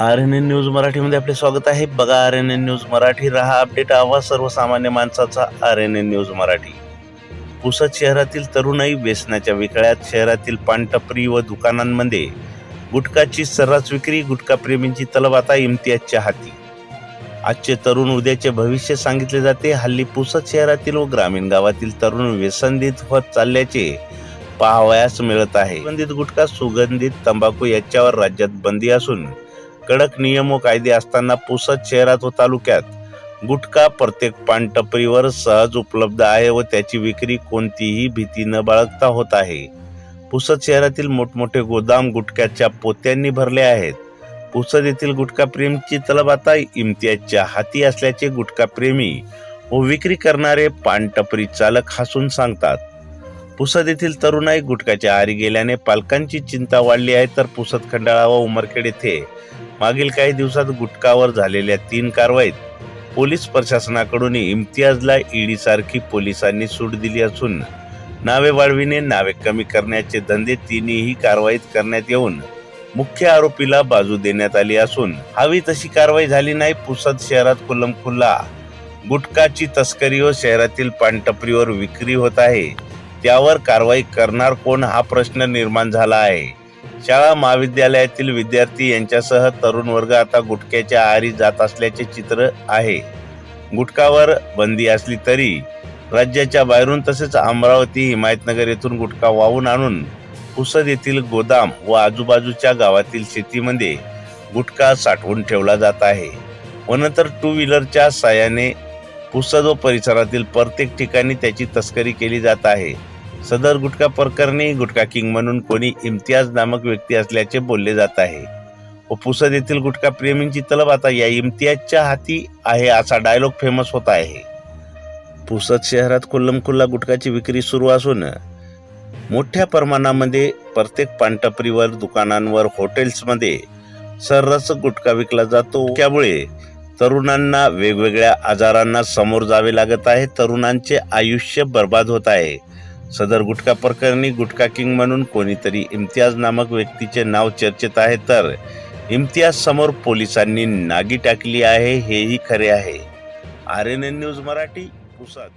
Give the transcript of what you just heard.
R N N news मराठीमध्ये आपले स्वागत आहे. बघा R N N news Marathi रहा अपडेट आवाज सर्वसामान्य माणसाचा R N N news Marathi. Pusad शहरातील तरुणाई व्यसनाच्या विकळ्यात शहरातील पानटपरी व दुकानांमध्ये गुटखाची सर्रास विक्री गुटखाप्रेमींची तलब आता इम्तियाजच्या हाती आजचे तरुण उद्याचे भविष्य सांगितले जाते. हल्ली पुसद शहरातील व ग्रामीण गावातील तरुण व्यसनदित होत चालल्याचे पाहावयास मिळत आहे. सुगंधित गुटखा सुगंधित तंबाखू याच्यावर राज्यात बंदी असून कडक नियम व कायदे असताना पुसद शहरात व तालुक्यात गुटखा प्रत्येक पानटपरीवर सहज उपलब्ध आहे व त्याची विक्री कोणतीही भीती न बाळगता होत आहे. पुसद शहरातील मोठमोठे गोदाम गुटख्याच्या पोत्यांनी भरले आहेत. पुसद येथील गुटखाप्रेमीची तलब आता इम्तियाजच्या हाती असल्याचे गुटखाप्रेमी व विक्री करणारे पानटपरी चालक हसून सांगतात. पुसद येथील तरुणाई गुटखाच्या आहारी गेल्याने पालकांची चिंता वाढली आहे तर पुसद खंडाळा व उमरखेड येथे मागील काही दिवसात गुटखावर झालेल्या तीन कारवाईत पोलीस प्रशासनाकडून इम्तियाजला ईडी सारखी पोलिसांनी सूट दिली असून नावे वाढविणे नावे कमी करण्याचे धंदे तिन्ही कारवाईत करण्यात येऊन मुख्य आरोपीला बाजू देण्यात आली असून हवी तशी कारवाई झाली नाही. पुसद शहरात खुल्लम खुल्ला गुटखाची तस्करी व शहरातील पानटपरीवर विक्री होत आहे. त्यावर कारवाई करणार कोण हा प्रश्न निर्माण झाला आहे. शाळा महाविद्यालयातील विद्यार्थी यांच्यासह तरुण वर्ग आता गुटख्याच्या आहारी जात असल्याचे चित्र आहे. गुटखावर बंदी असली तरी राज्याच्या बाहेरून तसेच अमरावती हिमायतनगर येथून गुटखा वाहून आणून पुसद येथील गोदाम व आजूबाजूच्या गावातील शेतीमध्ये गुटखा साठवून ठेवला जात आहे. व नंतर टू व्हीलरच्या साहाय्याने पुसद व परिसरातील प्रत्येक ठिकाणी त्याची तस्करी केली जात आहे. सदर गुटखा प्रकरणी गुटखा किंग म्हणून कोणी इम्तियाज नामक व्यक्ती असल्याचे बोलले जात आहे. व पुसद येथील गुटखा प्रेमींची तलब आता या इम्तियाजच्या हाती आहे असा डायलॉग फेमस होत आहे. पुसद शहरात खुल्लमखुल्ला गुटखाची विक्री सुरू असून मोठ्या प्रमाणामध्ये प्रत्येक पानटपरीवर दुकानांवर हॉटेल्समध्ये सर्रास गुटखा विकला जातो. त्यामुळे तरुणांना वेगवेगळ्या आजारांना समोर जावे लागत आहे. तरुणांचे आयुष्य बर्बाद होत आहे. सदर गुटखा प्रकरणी गुटखा किंग म्हणून कोणीतरी इम्तियाज नामक व्यक्तीचे नाव चर्चेत आहे तर इम्तियाज समोर पोलिसांनी नागी टाकली आहे हेही खरे आहे. R N N news Marathi Pusad.